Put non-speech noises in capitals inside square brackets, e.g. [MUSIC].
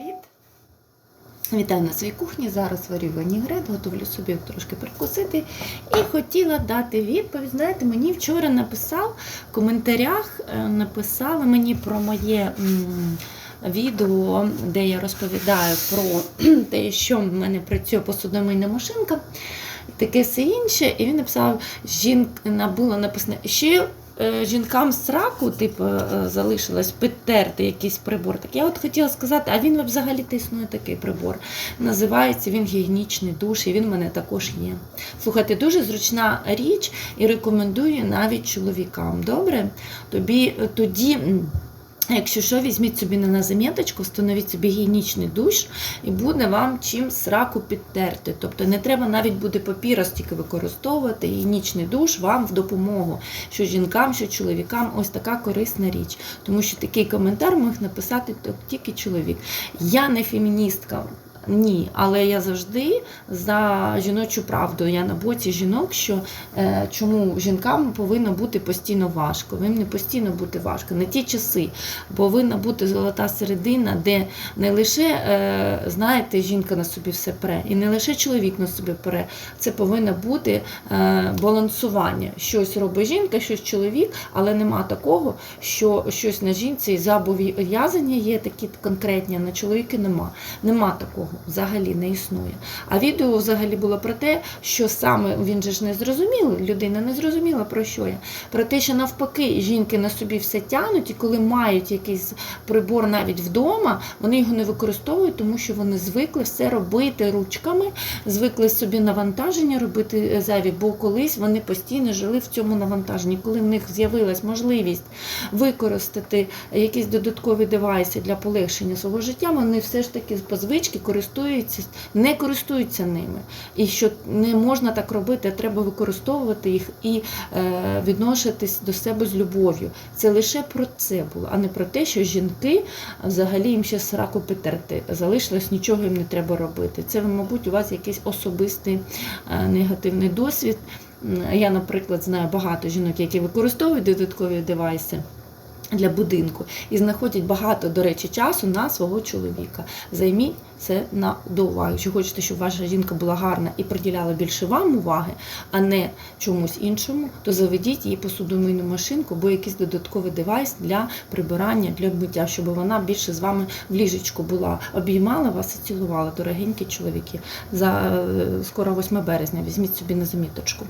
Привіт! Вітаю на своїй кухні. Зараз варю вінігрет, готовлю собі трошки перекусити. І хотіла дати відповідь. Знаєте, мені вчора написав в коментарях, е, написали мені про моє відео, де я розповідаю про [CLEARS THROAT] те, що в мене працює посудомийна машинка. Таке все інше. І він написав, жінка було написано, е, жінкам сраку, типу, е, залишилось підтерти якийсь прибор. Так я от хотіла сказати, а він взагалі існує такий прибор. Називається він гігієнічний душ, і він мене також є. Слухайте, дуже зручна річ і рекомендую навіть чоловікам. Добре? Тобі тоді. Якщо що, візьміть собі на заміточку, встановіть собі гігієнічний душ і буде вам чим сраку підтерти. Тобто не треба навіть буде папіра стільки використовувати. Гігієнічний душ вам в допомогу, що жінкам, що чоловікам ось така корисна річ. Тому що такий коментар міг написати тільки чоловік. Я не феміністка. Ні, але я завжди за жіночу правду. Я на боці жінок, що е, чому жінкам повинно бути постійно важко. Їм не постійно бути важко. Не ті часи. Повинна бути золота середина, де не лише, е, знаєте, жінка на собі все пре, і не лише чоловік на собі пре. Це повинно бути е, балансування. Щось робить жінка, щось чоловік, але нема такого, що щось на жінці і зобов'язання є такі конкретні, а на чоловіки нема. Нема такого, взагалі не існує. А відео взагалі було про те, що саме він же ж не зрозумів, людина не зрозуміла про що я. Про те, що навпаки жінки на собі все тягнуть, і коли мають якийсь прибор навіть вдома, вони його не використовують, тому що вони звикли все робити ручками, звикли собі навантаження робити е, зайві, бо колись вони постійно жили в цьому навантаженні. Коли в них з'явилась можливість використати якісь додаткові девайси для полегшення свого життя, вони все ж таки по звички користуються, не користуються ними. І що не можна так робити, а треба використовувати їх і е, відноситись до себе з любов'ю. Це лише про це було, а не про те, що жінки взагалі їм ще сраку підтерти. Залишилось, нічого їм не треба робити. Це, мабуть, у вас якийсь особистий е, негативний досвід. Я, наприклад, знаю багато жінок, які використовують додаткові девайси. Для будинку і знаходять багато, до речі, часу на свого чоловіка. Займіть це на до уваги. Якщо хочете, щоб ваша жінка була гарна і приділяла більше вам уваги, а не чомусь іншому, то заведіть її посудомийну машинку або якийсь додатковий девайс для прибирання, для миття, щоб вона більше з вами в ліжечку була, обіймала вас і цілувала, дорогенькі чоловіки. За е, скоро 8 березня. Візьміть собі на заміточку.